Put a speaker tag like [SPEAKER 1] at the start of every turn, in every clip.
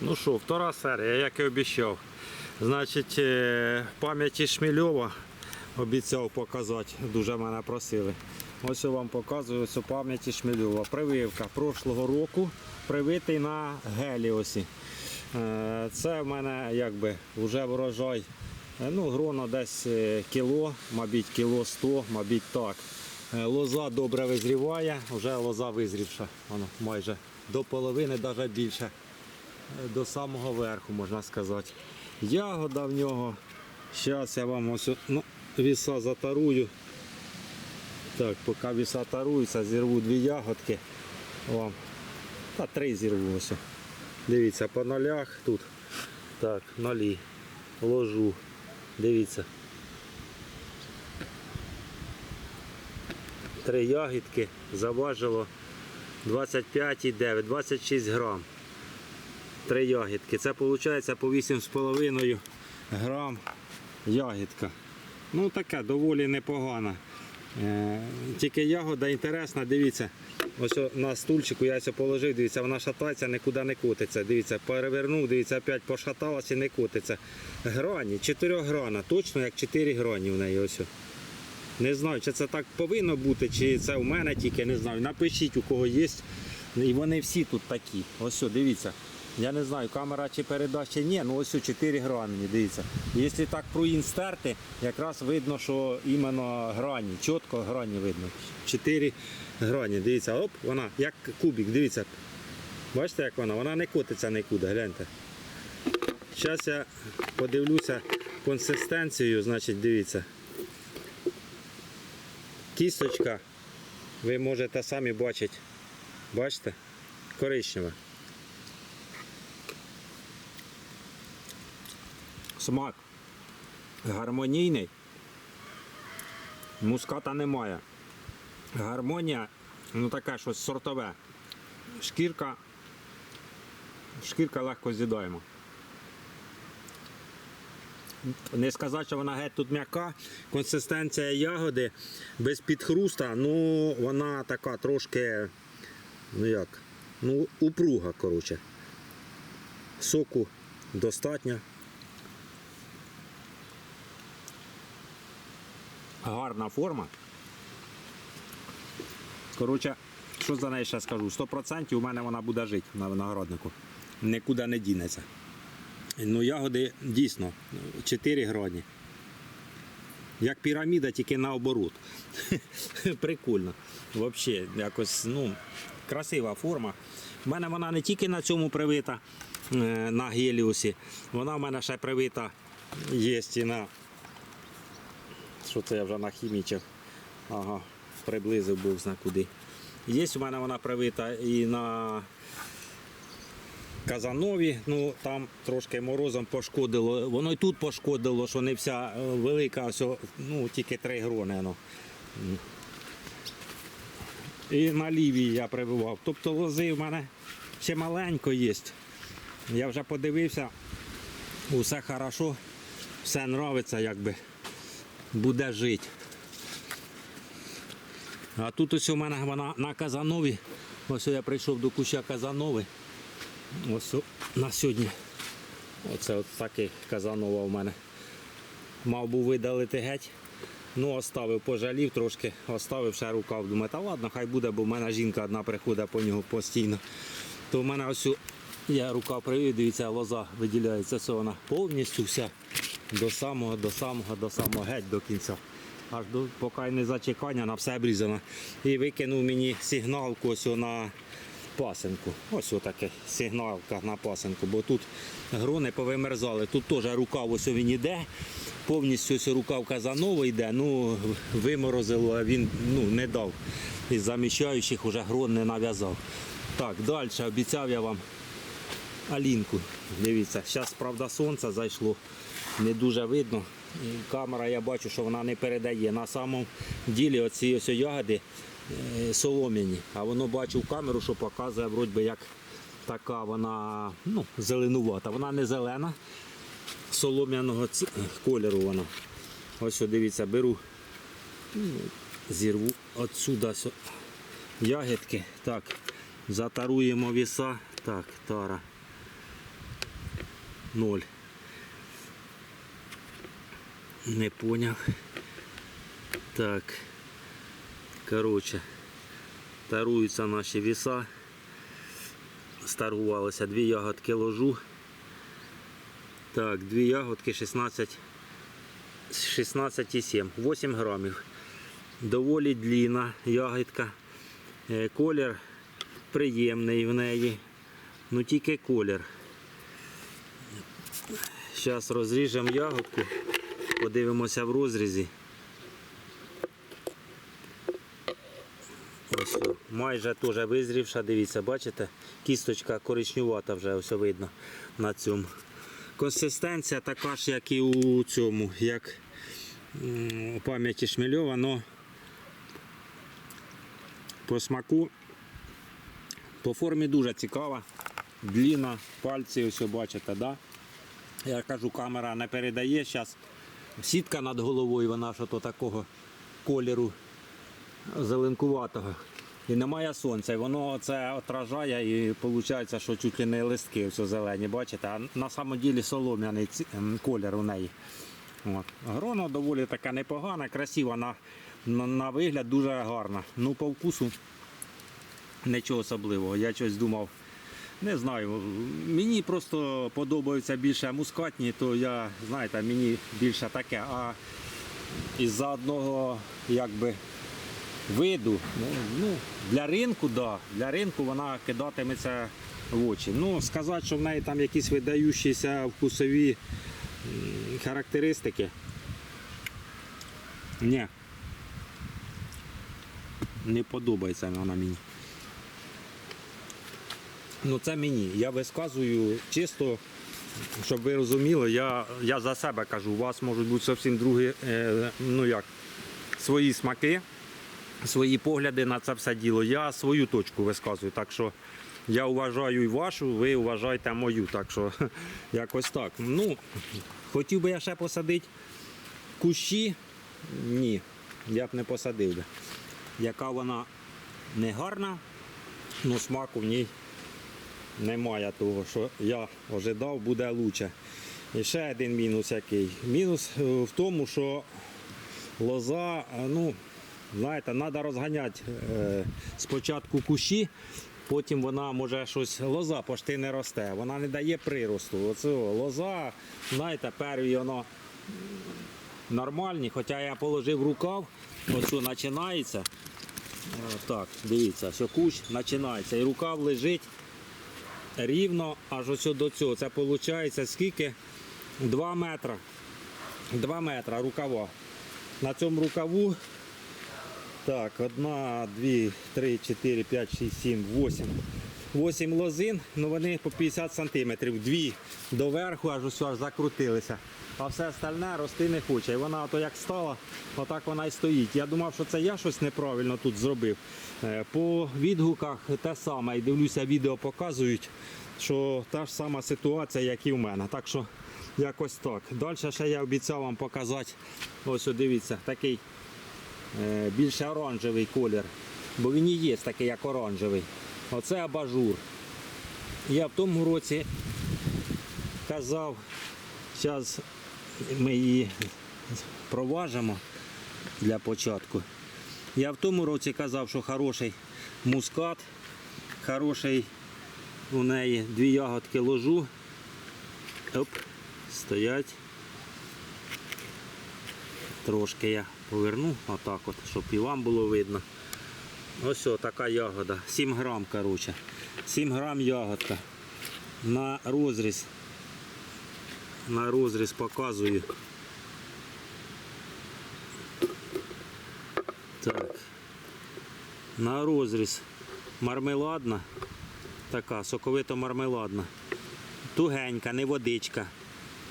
[SPEAKER 1] Ну що, втора серія, як і обіцяв. Значить, е, пам'яті Шмільова обіцяв показати, дуже мене просили. Ось я вам показую ось пам'яті Шмільова. Прививка прошлого року, привитий на Геліосі. Е, Це в мене якби вже врожай. е, Ну, гроно десь кіло, мабуть, кіло 100, мабуть так. Лоза добре визріває, вже лоза визрівша, воно майже до половини, навіть більше до самого верху, можна сказати. Ягода в нього. Зараз я вам ось ну, віса затарую. Так, поки віса таруються, зірву дві ягодки. Вам. Та три зірву ось. Дивіться, по нолях тут. Так, нолі. Ложу. Дивіться. Три ягідки заважило 25,9, 26 грам. Три ягідки. Це виходить по 8,5 грам ягідка. Ну таке доволі непогана. Е, Тільки ягода інтересна, дивіться. Ось на стульчику я ось положив, дивіться, вона шатається, нікуди не котиться. Дивіться, перевернув, дивіться, опять пошаталася і не котиться. Грані, 4 грана, точно як 4 грані в неї. Ось. Не знаю, чи це так повинно бути, чи це в мене тільки, не знаю. Напишіть, у кого є. І вони всі тут такі. Ось, дивіться. Я не знаю, камера чи передасть, чи ні, ну ось о, 4 грані, дивіться. Якщо так пруїн стерти, якраз видно, що іменно грані, чітко грані видно. 4 грані, дивіться, оп, вона як кубик, дивіться. Бачите, як вона? Вона не котиться нікуди, гляньте. Зараз я подивлюся консистенцію, значить, дивіться. Кісточка, ви можете самі бачити. Бачите? Коричнева. Смак гармонійний. Муската немає. Гармонія, ну таке щось сортове. Шкірка. Шкірка легко з'їдаємо. Не сказати, що вона геть тут м'яка. Консистенція ягоди без підхруста, ну вона така трошки, ну як, ну упруга, коротше. Соку достатньо. Гарна форма. Коротше, що за неї ще скажу? 100% у мене вона буде жити на винограднику. Нікуди не дінеться. Ну, ягоди дійсно 4 грані. Як піраміда, тільки наоборот. Прикольно. Взагалі, якось, ну, красива форма. У мене вона не тільки на цьому привита е, на геліусі, вона в мене ще привита є і на. Що це я вже нахімічив? Ага, приблизив Бог зна куди. Є у мене вона привита і на Казанові, ну там трошки морозом пошкодило. Воно і тут пошкодило, що не вся е, велика, ось, ну тільки три грони. Ну. І на лівій я прививав. Тобто лози в мене ще маленько є. Я вже подивився, усе хорошо, все нравиться, якби буде жити. А тут ось у мене вона на Казанові. Ось я прийшов до куща Казанови. Ось на сьогодні. Оце от такий Казанова у мене. Мав був видалити геть. Ну, оставив, пожалів трошки, оставив ще рукав. Думаю, та ладно, хай буде, бо в мене жінка одна приходить по нього постійно. То в мене ось я рукав привів, дивіться, лоза виділяється, це вона повністю вся до самого, до самого, до самого геть до кінця. Аж до поки не зачекання, на все обрізано. І викинув мені сигналку ось на пасенку. Ось отаке сигналка на пасенку, бо тут грони повимерзали. Тут теж рукав ось він іде, повністю ось рукав казанова йде, ну виморозило, а він ну, не дав. Із заміщаючих уже грон не нав'язав. Так, далі обіцяв я вам Алінку. Дивіться, зараз, правда, сонце зайшло, не дуже видно. Камера, я бачу, що вона не передає. На самому ділі оці ось ягоди е, солом'яні. А воно бачу в камеру, що показує, вроді як така вона ну, зеленувата. Вона не зелена, солом'яного ці- кольору вона. Ось, дивіться, беру, ну, зірву отсюда ягідки. Так, затаруємо віса. Так, тара. Ноль. Не поняв. Так. Коротше, таруються наші віса. Старгувалися дві ягодки ложу. Так, дві ягодки 16 16,7, 8 грамів. Доволі длінна ягідка. Е, Колір приємний в неї. Ну тільки колір. Зараз розріжемо ягодку, подивимося в розрізі. Ось майже теж визрівша, дивіться, бачите? Кісточка коричнювата вже ось видно на цьому. Консистенція така ж, як і у цьому, як у пам'яті Шмельова, но по смаку, по формі дуже цікава. Дліна, пальці, ось бачите, да? Я кажу, камера не передає. Зараз сітка над головою, вона що то такого кольору зеленкуватого. І немає сонця, і воно це отражає і виходить, що чуть ли не листки все зелені, бачите, а на самом ділі солом'яний ем, колір у неї. От. Грона доволі така непогана, красива на, на, на вигляд, дуже гарна. Ну по вкусу нічого особливого. Я щось думав, не знаю, мені просто подобаються більше мускатні, то я, знаєте, мені більше таке. А із-за одного якби виду, ну, ну, для ринку, да, для ринку вона кидатиметься в очі. Ну, сказати, що в неї там якісь видаючіся вкусові характеристики. Ні. Не подобається вона мені. Ну це мені. Я висказую чисто, щоб ви розуміли, я, я за себе кажу, у вас можуть бути зовсім другі, е, ну як, свої смаки, свої погляди на це все діло. Я свою точку висказую. Так що я вважаю і вашу, ви вважаєте мою. Так що якось так. Ну, хотів би я ще посадити кущі. Ні, я б не посадив би. Яка вона не гарна, ну смаку в ній немає того, що я ожидав, буде краще. І ще один мінус який. Мінус е, в тому, що лоза, е, ну, знаєте, треба розганяти е, спочатку кущі, потім вона може щось, лоза пошти не росте, вона не дає приросту. Оце лоза, знаєте, перві воно нормальні, хоча я положив рукав, оце починається. Так, дивіться, що кущ починається. І рукав лежить рівно аж ось до цього. Це виходить скільки? 2 метри. 2 метри рукава. На цьому рукаву. Так, одна, дві, три, чотири, п'ять, шість, сім, вісім. Вісім лозин, ну вони по 50 сантиметрів. Дві доверху, аж ось аж закрутилися. А все остальне рости не хоче. І вона ото як стала, отак вона і стоїть. Я думав, що це я щось неправильно тут зробив. Е, По відгуках те саме. І дивлюся, відео показують, що та ж сама ситуація, як і в мене. Так що якось так. Далі ще я обіцяв вам показати. Ось дивіться, такий е, більше оранжевий колір. Бо він і є такий, як оранжевий. Оце абажур. Я в тому році казав, зараз ми її проважимо для початку. Я в тому році казав, що хороший мускат, хороший у неї дві ягодки ложу. Оп, стоять. Трошки я поверну, отак от, щоб і вам було видно. Ось така ягода. 7 грам, коротше. 7 грам ягодка. На розріз. На розріз показую. Так. На розріз мармеладна. Така, соковито мармеладна. Тугенька, не водичка.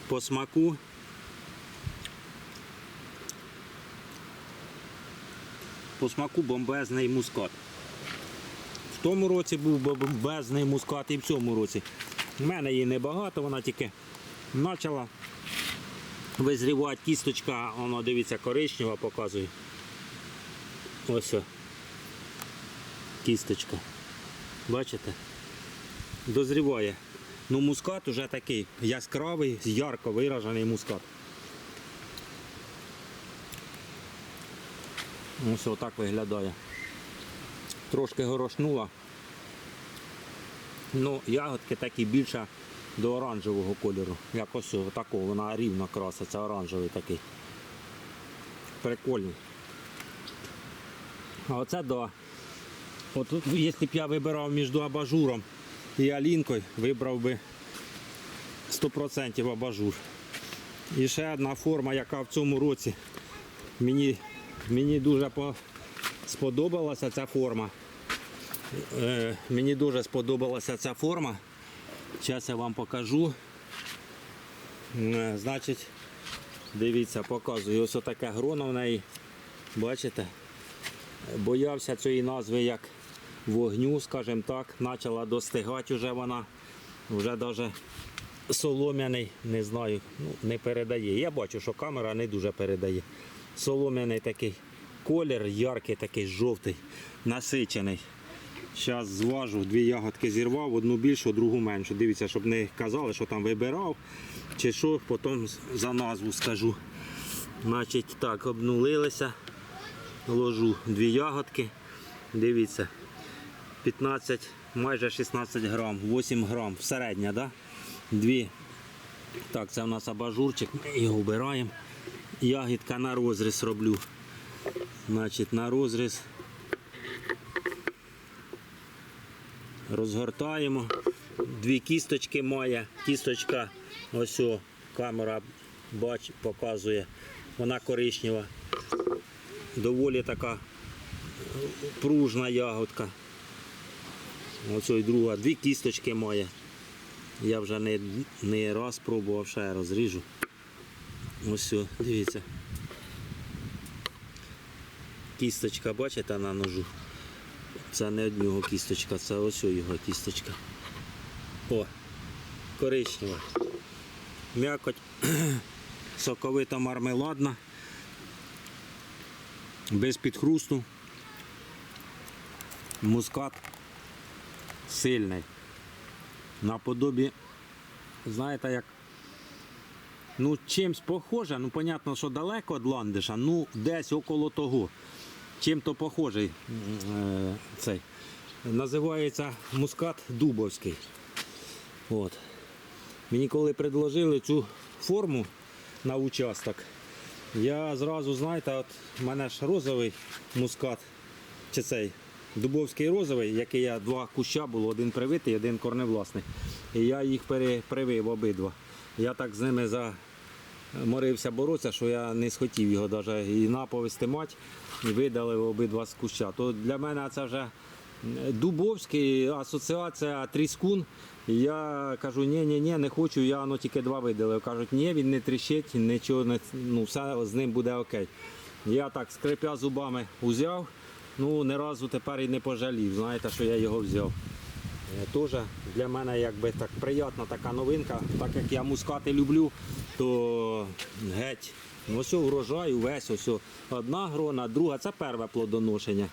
[SPEAKER 1] По смаку. По смаку бомбезний мускат. В тому році був бомбезний мускат і в цьому році. У мене її небагато, вона тільки почала визрівати кісточка, воно дивіться, коричнева показує. Ось кісточка. Бачите? Дозріває. Ну мускат уже такий яскравий, ярко виражений мускат. Ось отак виглядає. Трошки горошнула. Ну, ягодки такі більше до оранжевого кольору. Якось такого, вона рівно краситься, оранжевий такий. Прикольний. А оце да. От якщо б я вибирав між абажуром і алінкою, вибрав би 100% абажур. І ще одна форма, яка в цьому році мені, мені дуже сподобалася ця форма. Е, мені дуже сподобалася ця форма. Зараз я вам покажу. Е, Значить, дивіться, показую. Ось таке гроно в неї. Бачите? Боявся цієї назви як вогню, скажімо так. Почала достигати вже вона. Вже навіть солом'яний, не знаю, ну, не передає. Я бачу, що камера не дуже передає. Солом'яний такий колір, яркий, такий жовтий, насичений. Зараз зважу, дві ягодки зірвав, одну більшу, другу меншу. Дивіться, щоб не казали, що там вибирав, чи що, потім за назву скажу. Значить, так, обнулилися. Ложу дві ягодки. Дивіться, 15, майже 16 грам, 8 грам, середня, да? Дві. Так, це у нас абажурчик, ми його вбираємо. Ягідка на розріз роблю. Значить, на розріз розгортаємо. Дві кісточки має. Кісточка, ось о, камера бач, показує. Вона коричнева. Доволі така пружна ягодка. Ось і друга. Дві кісточки має. Я вже не, не раз пробував, ще розріжу. Ось, дивіться. Кісточка, бачите, на ножу. Це не одного кісточка, це ось його кісточка. О, коричнева. М'якоть соковита мармеладна. Без підхрусту. Мускат сильний. Наподобі, знаєте, як ну, чимсь похоже, ну, понятно, що далеко від ландиша, ну, десь около того. Чим-то похожий е, цей. Називається мускат дубовський. От. Мені коли предложили цю форму на участок, я зразу, знаєте, от в мене ж розовий мускат, чи цей дубовський розовий, який я два куща було, один привитий, один корневласний. І я їх перепривив обидва. Я так з ними заморився боротися, що я не схотів його навіть і наповисти мать, і видалив обидва з куща. То для мене це вже Дубовський, асоціація Тріскун. Я кажу, ні, ні, ні, не хочу, я ну, тільки два видалив. Кажуть, ні, він не тріщить, нічого не ну, все з ним буде окей. Я так скрипя зубами узяв, ну ні разу тепер і не пожалів, знаєте, що я його взяв. Е, Теж для мене якби так приємна така новинка, так як я мускати люблю, то геть. Ну, Ось урожай, увесь ось одна грона, друга. Це перше плодоношення.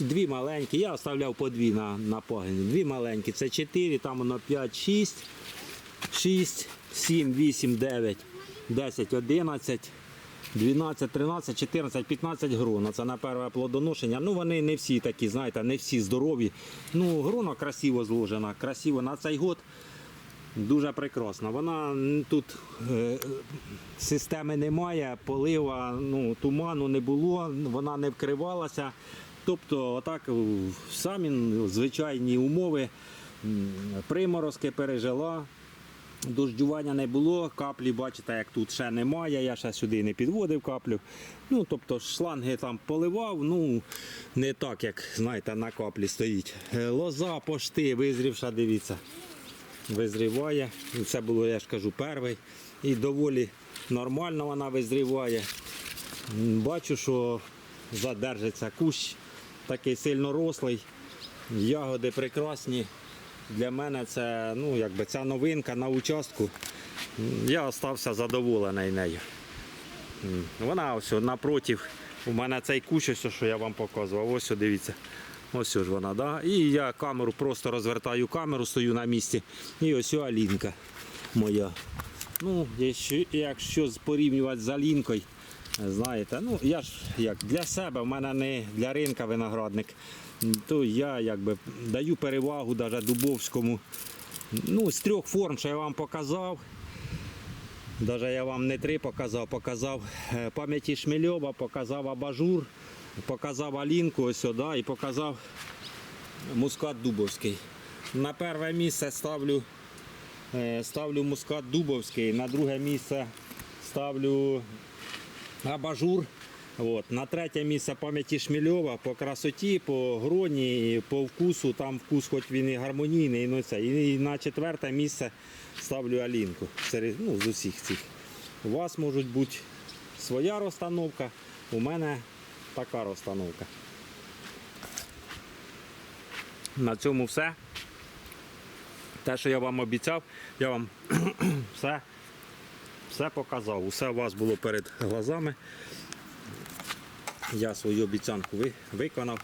[SPEAKER 1] Дві маленькі, я оставляв по дві на, на пагині. Дві маленькі, це 4, там воно 5, 6, 6, 7, 8, 9, 10, 11, 12, 13, 14, 15 грона. Це на перше плодоношення. Ну вони не всі такі, знаєте, не всі здорові. Ну, грона красиво зложена, красиво на цей год. Дуже прекрасна. Вона тут е, системи немає, полива, ну, туману не було, вона не вкривалася. Тобто, отак в самі звичайні умови приморозки пережила. Дождювання не було, каплі, бачите, як тут ще немає, я ще сюди не підводив каплю. Ну, тобто шланги там поливав, ну не так, як знаєте, на каплі стоїть. Е, Лоза, пошти, визрівша, дивіться визріває. Це було, я ж кажу, перший. І доволі нормально вона визріває. Бачу, що задержиться кущ, такий сильно рослий. Ягоди прекрасні. Для мене це ну, якби ця новинка на участку. Я остався задоволений нею. Вона ось напротив. У мене цей кущ, ось, що я вам показував. Ось дивіться. Ось ж вона, да? І я камеру просто розвертаю камеру, стою на місці. І ось Алінка моя. Ну, якщо, якщо порівнювати з Алінкою, знаєте, ну я ж як для себе, в мене не для ринка виноградник, то я якби даю перевагу навіть Дубовському. Ну, з трьох форм, що я вам показав. Даже я вам не три показав, показав е, пам'яті Шмельова, показав абажур, показав Алінку ось сюди і показав мускат Дубовський. На перше місце ставлю, е, ставлю мускат Дубовський, на друге місце ставлю абажур. От. На третє місце пам'яті Шмельова по красоті, по гроні, по вкусу. Там вкус, хоч він і гармонійний, ну це. І на четверте місце ставлю Алінку. Серед, ну, з усіх цих. У вас може бути своя розстановка, у мене така розстановка. На цьому все. Те, що я вам обіцяв, я вам все, все показав. Усе у вас було перед глазами. Я свою обіцянку ви- виконав.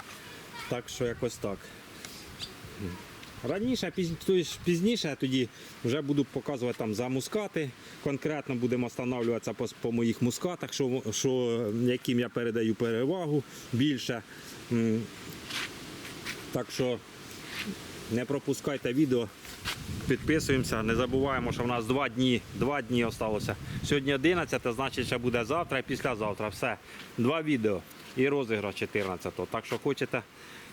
[SPEAKER 1] Так що якось так. Раніше, пізніше тоді вже буду показувати там за мускати. Конкретно будемо встановлюватися по, по моїх мускатах, що, що, яким я передаю перевагу більше. Так що не пропускайте відео, підписуємося, не забуваємо, що в нас два дні, два дні залишилося. Сьогодні 11, значить ще буде завтра і післязавтра. Все. Два відео і розіграш 14. Так що хочете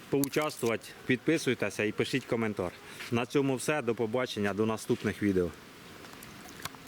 [SPEAKER 1] поучаствувати, підписуйтеся і пишіть коментар. На цьому все. До побачення, до наступних відео.